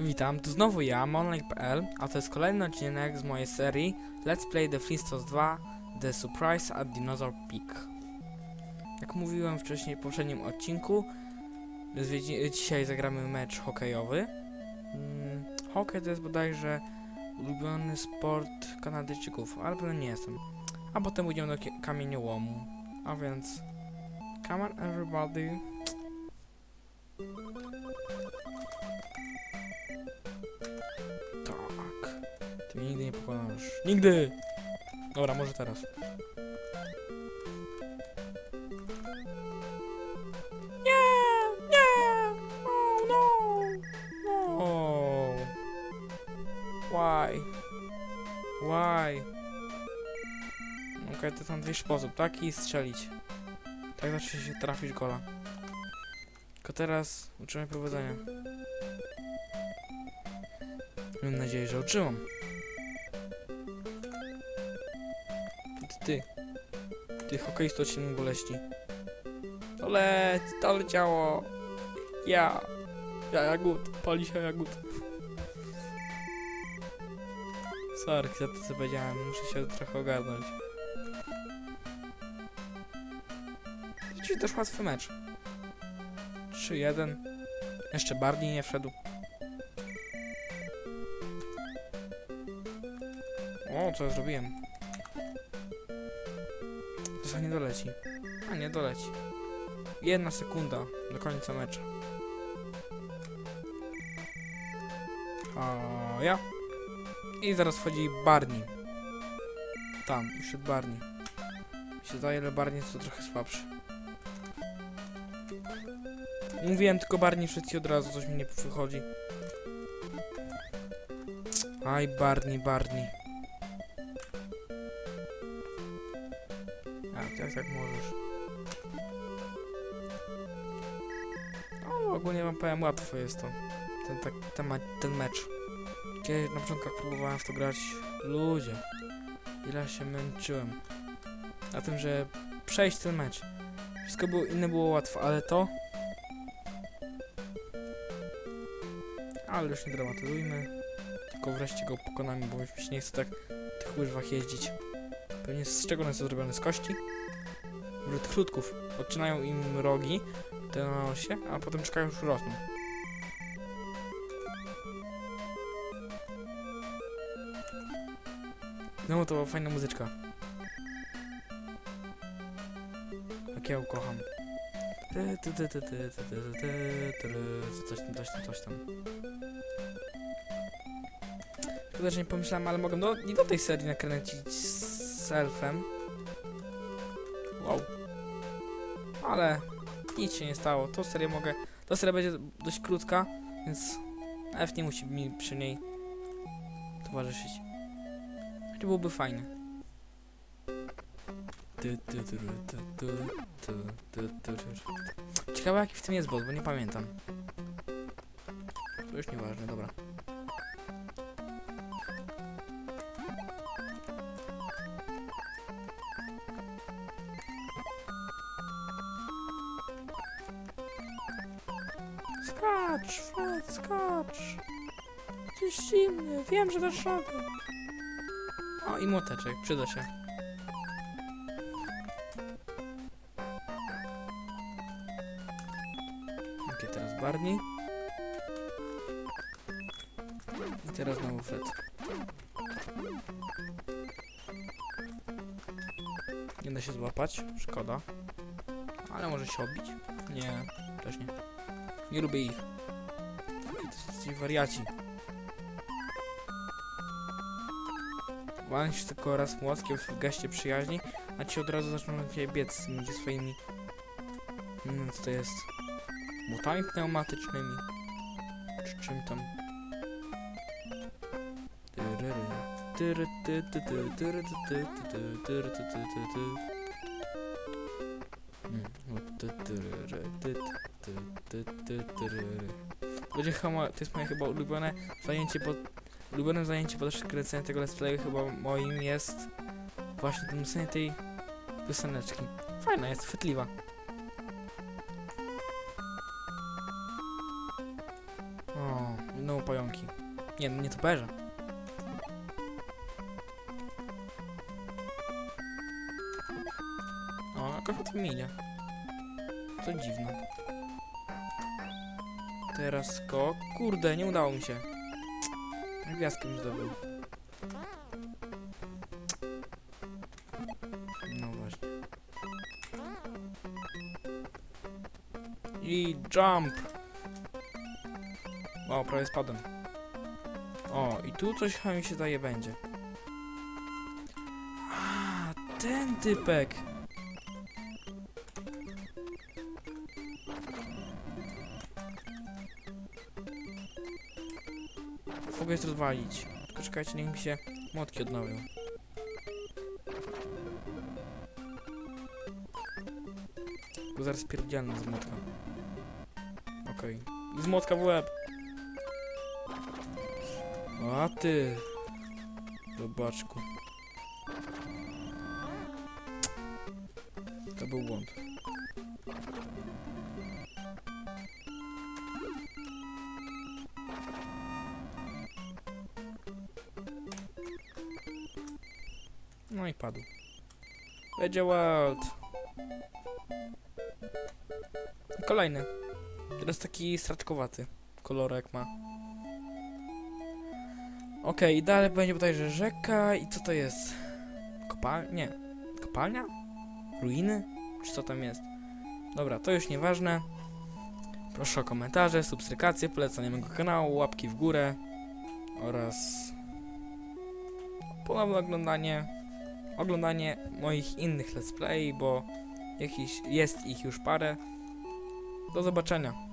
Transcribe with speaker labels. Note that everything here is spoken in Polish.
Speaker 1: Witam, tu znowu ja, monlike.pl, a to jest kolejny odcinek z mojej serii Let's Play The Flintstones 2 The Surprise at Dinosaur Peak. Jak mówiłem wcześniej w poprzednim odcinku, dzisiaj zagramy mecz hokejowy. Mm, hokej to jest bodajże ulubiony sport Kanadyjczyków, ale pewnie nie jestem. A potem pójdziemy do kamieniołomu, a więc... Come on everybody. Tak. Ty mnie nigdy nie pokonasz. Nigdy! Dobra, może teraz. Nie! Nie! Oh no! No! Why? Why? Okej, to tam dwie sposób, tak? I strzelić. Tak znaczy się trafić gola. Tylko teraz uczymy prowadzenia. Mam nadzieję, że uczyłam. Ty, ty. Hokeisto ci nie boleści. To leć, to leciało. Ja. Ja jagód, pali się jagód. Sorry za to co powiedziałem, muszę się trochę ogarnąć. Dzisiaj też łatwy mecz. 3-1. Jeszcze Barney nie wszedł. O, co ja zrobiłem? To nie doleci. A nie doleci. Jedna sekunda do końca meczu. A ja. I zaraz wchodzi Barney. Tam, i wszedł Barney. Mi się zdaje, że Barney jest to trochę słabszy. Mówiłem tylko Barney i od razu coś mi nie wychodzi. Aj, Barney, Barney. Jak, jak możesz? No, ogólnie wam powiem, łatwo jest to. Ten, tak, ten, ten mecz. Kiedy na początku próbowałem w to grać, ludzie. Ile się męczyłem. Na tym, że przejść ten mecz. Wszystko było, inne było łatwo, ale to... Ale już nie dramatyzujmy. Tylko wreszcie go pokonamy, bo mi się nie chce tak w tych łyżwach jeździć. Pewnie z czego one są zrobione? Z kości? Brud krótków. Odcinają im rogi, te się, a potem czekają już rosną. No to fajna muzyczka. Jak ja ją kocham. Coś tam, coś tam, coś tam. Szkoda, że nie pomyślałem, ale mogę no, i do tej serii nakręcić z elfem. Wow. Ale nic się nie stało. Tą serię mogę... Ta seria będzie dość krótka, więc elf nie musi mi przy niej towarzyszyć. To byłoby fajne. Ciekawe jaki w tym jest boss, bo nie pamiętam. To już nieważne, dobra. Skacz, Fred, skacz. Jesteś silny, wiem, że dasz radę. O, i młoteczek, przyda się. Okej, teraz Barney. I teraz znowu Fred. Nie da się złapać, szkoda. Ale może się obić? Nie, też nie. Nie lubię ich. Ci wariaci. Łamią się tylko raz młotkiem w geście przyjaźni, a ci od razu zaczną na ciebie biec z tymi swoimi... Mm, co to jest? Mutami pneumatycznymi. Czy czym tam? Tyryry. Tyry, ty, ty, ty, tyry, ty, ty, ty, ty, tyry, ty, ty, ty. Będzie chyba, to jest moje chyba ulubione zajęcie pod... Ulubionym zajęcie podczas kręcenia tego let's playu chyba moim jest właśnie to myślenie tej pioseneczki. Fajna jest, chwytliwa. O, no pająki. Nie, no nie toperze. O, jakaś familia. To dziwne. Teraz skok. Kurde, nie udało mi się. Gwiazdkę mi zdobył. No właśnie. I jump! O, prawie spadłem. O, i tu coś chyba mi się daje będzie. A, ten typek! Mogę jest rozwalić. Tylko czekajcie, niech mi się młotki odnowią. Bo zaraz pierdzielny z młotka. Okej. Z młotka w łeb. A ty. Zobaczku. To był błąd. No i padł. Będzie wild. Kolejny. Teraz taki straczkowaty. Kolorek ma. I dalej będzie bodajże rzeka i co to jest? Kopalnia? Nie. Kopalnia? Ruiny? Czy co tam jest? Dobra, to już nieważne. Proszę o komentarze, subskrybacje, polecanie mojego kanału, łapki w górę oraz ponowne oglądanie oglądanie moich innych let's play, bo jakiś, jest ich już parę. Do zobaczenia.